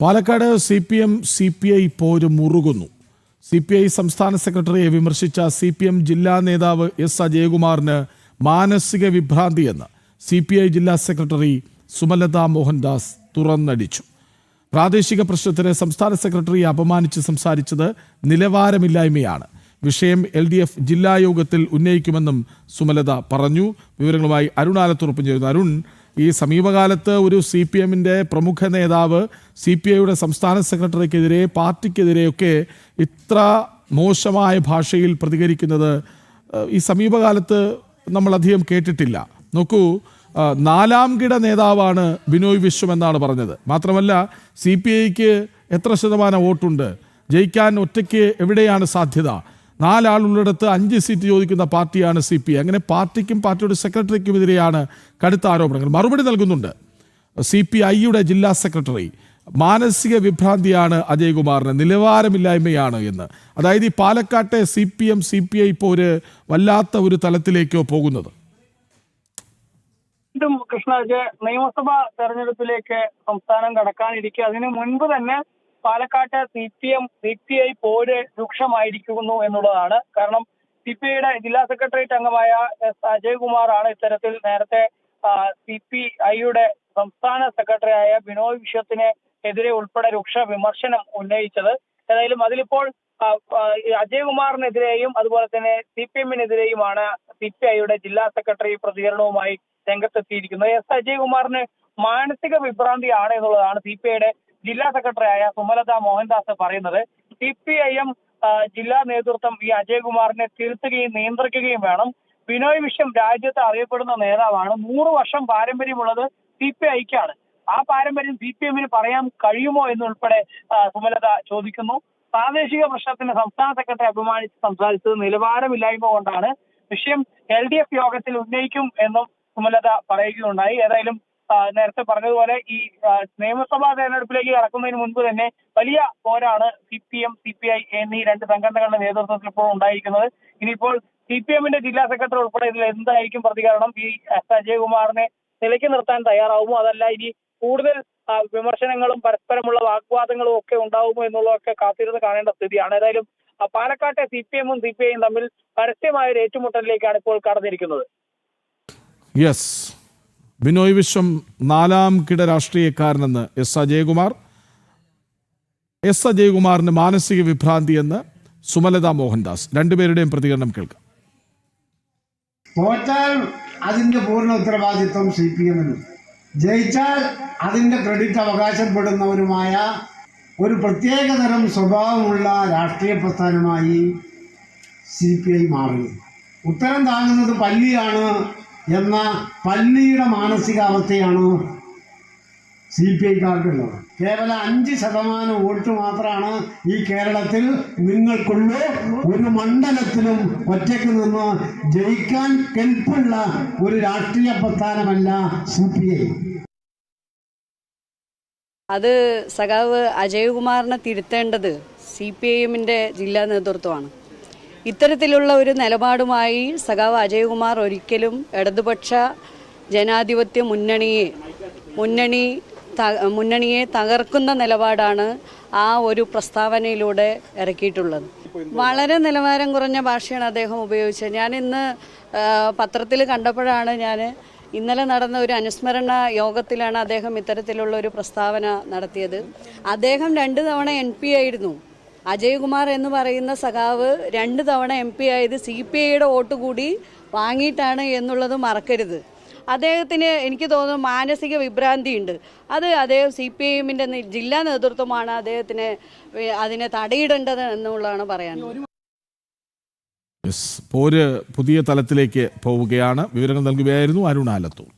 Palakkad C P M C P I പോര് മുറുകുന്നു. C P I സംസ്ഥാന സെക്രട്ടറിയെ വിമർശിച്ച സി പി എം ജില്ലാ നേതാവ് എസ് അജയകുമാറിന് മാനസിക വിഭ്രാന്തിയെന്ന് സി പി ഐ ജില്ലാ സെക്രട്ടറി സുമലത മോഹൻദാസ് തുറന്നടിച്ചു. പ്രാദേശിക പ്രശ്നത്തിന് സംസ്ഥാന സെക്രട്ടറിയെ അപമാനിച്ച് സംസാരിച്ചത് നിലവാരമില്ലായ്മയാണ്. വിഷയം എൽ ഡി എഫ് ജില്ലാ യോഗത്തിൽ ഉന്നയിക്കുമെന്നും സുമലത പറഞ്ഞു. വിവരങ്ങളുമായി അരുൺ ആലത്തുറപ്പും അരുൺ ഈ സമീപകാലത്ത് ഒരു സി പി എമ്മിന്റെ പ്രമുഖ നേതാവ് സി പി ഐയുടെ സംസ്ഥാന സെക്രട്ടറിക്കെതിരെ പാർട്ടിക്കെതിരെയൊക്കെ ഇത്ര മോശമായ ഭാഷയിൽ പ്രതികരിക്കുന്നത് ഈ സമീപകാലത്ത് നമ്മൾ അധികം കേട്ടിട്ടില്ല. നോക്കൂ നാലാം കിട നേതാവാണ് ബിനോയ് വിശ്വം എന്നാണ് പറഞ്ഞത്. മാത്രമല്ല സി പി ഐക്ക് എത്ര ശതമാനം വോട്ടുണ്ട്? ജയിക്കാൻ ഒറ്റയ്ക്ക് എവിടെയാണ് സാധ്യത? നാലാളുള്ളിടത്ത് അഞ്ച് സീറ്റ് ചോദിക്കുന്ന പാർട്ടിയാണ് സി പി അങ്ങനെ പാർട്ടിക്കും പാർട്ടിയുടെ സെക്രട്ടറിക്കും എതിരെയാണ് കടുത്ത ആരോപണങ്ങൾ. മറുപടി നൽകുന്നുണ്ട്. സി പി ഐയുടെ ജില്ലാ സെക്രട്ടറി മാനസിക വിഭ്രാന്തിയാണ് അജയ്കുമാറിന് നിലവാരമില്ലായ്മയാണ് എന്ന്. അതായത് ഈ പാലക്കാട്ടെ C P M C P I ഇപ്പോൾ ഒരു വല്ലാത്ത ഒരു തലത്തിലേക്കോ പോകുന്നത്. കൃഷ്ണ നിയമസഭാ തെരഞ്ഞെടുപ്പിലേക്ക് സംസ്ഥാനം കടക്കാനിരിക്കെ. അതിനു മുൻപ് തന്നെ പാലക്കാട്ട് C P M C P I പോര് രൂക്ഷമായിരിക്കുന്നു എന്നുള്ളതാണ്. കാരണം സി പി ഐയുടെ ജില്ലാ സെക്രട്ടേറിയറ്റ് അംഗമായ എസ് അജയ്കുമാറാണ് ഇത്തരത്തിൽ നേരത്തെ സി പി ഐയുടെ സംസ്ഥാന സെക്രട്ടറിയായ ബിനോയ് വിശ്വത്തിന് എതിരെ ഉൾപ്പെടെ രൂക്ഷ വിമർശനം ഉന്നയിച്ചത്. ഏതായാലും അതിലിപ്പോൾ അജയ്കുമാറിനെതിരെയും അതുപോലെ തന്നെ സി പി എമ്മിനെതിരെയുമാണ് സി പി ഐയുടെ ജില്ലാ സെക്രട്ടറി പ്രതികരണവുമായി രംഗത്തെത്തിയിരിക്കുന്നത്. എസ് അജയ്കുമാറിന് മാനസിക വിഭ്രാന്തിയാണ് എന്നുള്ളതാണ് സി പി ഐയുടെ ജില്ലാ സെക്രട്ടറിയായ സുമലത മോഹൻദാസ് പറയുന്നത് സി പി ഐ എം ജില്ലാ നേതൃത്വം ഈ അജയ്കുമാറിനെ തിരുത്തുകയും നിയന്ത്രിക്കുകയും വേണം. ബിനോയ് വിശ്വം രാജ്യത്ത് അറിയപ്പെടുന്ന നേതാവാണ്. നൂറ് വർഷം പാരമ്പര്യമുള്ളത് സി പി ഐക്കാണ്. ആ പാരമ്പര്യം സി പി എമ്മിന് പറയാൻ കഴിയുമോ എന്നുൾപ്പെടെ സുമലത ചോദിക്കുന്നു. പ്രാദേശിക പ്രശ്നത്തിന് സംസ്ഥാന സെക്രട്ടറി അഭിമാനിച്ച് സംസാരിച്ചത് നിലവാരമില്ലായ്മ കൊണ്ടാണ്. വിഷയം എൽ ഡി എഫ് യോഗത്തിൽ ഉന്നയിക്കും എന്നും സുമലത പറയുകയുണ്ടായി. ഏതായാലും നേരത്തെ പറഞ്ഞതുപോലെ ഈ നിയമസഭാ തെരഞ്ഞെടുപ്പിലേക്ക് കടക്കുന്നതിന് മുൻപ് തന്നെ വലിയ പോരാണ് C P M C P I എന്നീ രണ്ട് സംഘടനകളുടെ നേതൃത്വത്തിൽ ഇപ്പോൾ ഉണ്ടായിരിക്കുന്നത്. ഇനിയിപ്പോൾ സി പി എമ്മിന്റെ ജില്ലാ സെക്രട്ടറി ഉൾപ്പെടെ ഇതിൽ എന്തായിരിക്കും പ്രതികരണം? ഈ അജയകുമാറിനെ നിലയ്ക്ക് നിർത്താൻ തയ്യാറാവുമോ? അതല്ല ഇനി കൂടുതൽ വിമർശനങ്ങളും പരസ്പരമുള്ള വാഗ്വാദങ്ങളും ഒക്കെ ഉണ്ടാവുമോ എന്നുള്ളതൊക്കെ കാത്തിരുന്ന് കാണേണ്ട സ്ഥിതിയാണ്. ഏതായാലും പാലക്കാട്ടെ സി പി എമ്മും സി പി ഐയും തമ്മിൽ പരസ്യമായ ഒരു ഏറ്റുമുട്ടലിലേക്കാണ് ഇപ്പോൾ കടന്നിരിക്കുന്നത്. യെസ് ബിനോയ് വിശ്വം നാലാം കിട രാഷ്ട്രീയക്കാരനെന്ന് എസ് അജയകുമാർ എസ് അജയകുമാറിന് മാനസിക വിഭ്രാന്തി എന്ന് സുമലത മോഹൻദാസ്. രണ്ടുപേരുടെയും പ്രതികരണം കേൾക്കാം. തോറ്റാൽ അതിന്റെ പൂർണ ഉത്തരവാദിത്വം സി പി എമ്മിനും. ജയിച്ചാൽ അതിന്റെ ക്രെഡിറ്റ് അവകാശപ്പെടുന്നവരുമായ ഒരു പ്രത്യേകതരം സ്വഭാവമുള്ള രാഷ്ട്രീയ പ്രസ്ഥാനമായി സി പി ഐ മാറി ഉത്തരം താങ്ങുന്നത് പല്ലിയാണ് എന്ന പല്ലിയുടെ മാനസികാവസ്ഥയാണ് സി പി ഐക്കാർക്കുള്ളത്. കേവലം അഞ്ച് ശതമാനം വോട്ട് മാത്രമാണ് ഈ കേരളത്തിൽ നിങ്ങൾക്കുള്ളൂ. ഒരു മണ്ഡലത്തിലും ഒറ്റയ്ക്ക് നിന്ന് ജയിക്കാൻ കെൽപ്പുള്ള ഒരു രാഷ്ട്രീയ പ്രസ്ഥാനമല്ല സി പി ഐ. അത് സഖാവ് അജയകുമാറിനെ തിരുത്തേണ്ടത് സി പി ഐ എമ്മിന്റെ ജില്ലാ നേതൃത്വമാണ്. ഇത്തരത്തിലുള്ള ഒരു നിലപാടുമായി സഖാവ് അജയ്കുമാർ ഒരിക്കലും ഇടതുപക്ഷ ജനാധിപത്യ മുന്നണിയെ മുന്നണി മുന്നണിയെ തകർക്കുന്ന നിലപാടാണ് ആ ഒരു പ്രസ്താവനയിലൂടെ ഇറക്കിയിട്ടുള്ളത്. വളരെ നിലവാരം കുറഞ്ഞ ഭാഷയാണ് അദ്ദേഹം ഉപയോഗിച്ചത്. ഞാൻ ഇന്ന് പത്രത്തിൽ കണ്ടപ്പോഴാണ് ഞാൻ ഇന്നലെ നടന്ന ഒരു അനുസ്മരണ യോഗത്തിലാണ് അദ്ദേഹം ഇത്തരത്തിലുള്ള ഒരു പ്രസ്താവന നടത്തിയത്. അദ്ദേഹം രണ്ട് തവണ എൻ പി ആയിരുന്നു. അജയ്കുമാർ എന്ന് പറയുന്ന സഖാവ് രണ്ട് തവണ എം പി ആയത് സി പി ഐയുടെ വോട്ട് കൂടി വാങ്ങിയിട്ടാണ് എന്നുള്ളത് മറക്കരുത്. അദ്ദേഹത്തിന് എനിക്ക് തോന്നുന്നു മാനസിക വിഭ്രാന്തിയുണ്ട്. അത് അദ്ദേഹം സി പി എമ്മിന്റെ ജില്ലാ നേതൃത്വമാണ് അദ്ദേഹത്തിന് അതിനെ തടയിടേണ്ടത് എന്നുള്ളതാണ് പറയാനുള്ളത്. പോര് പുതിയ തലത്തിലേക്ക് പോവുകയാണ്. വിവരങ്ങൾ നൽകുകയായിരുന്നു അരുൺ ആലത്തൂർ.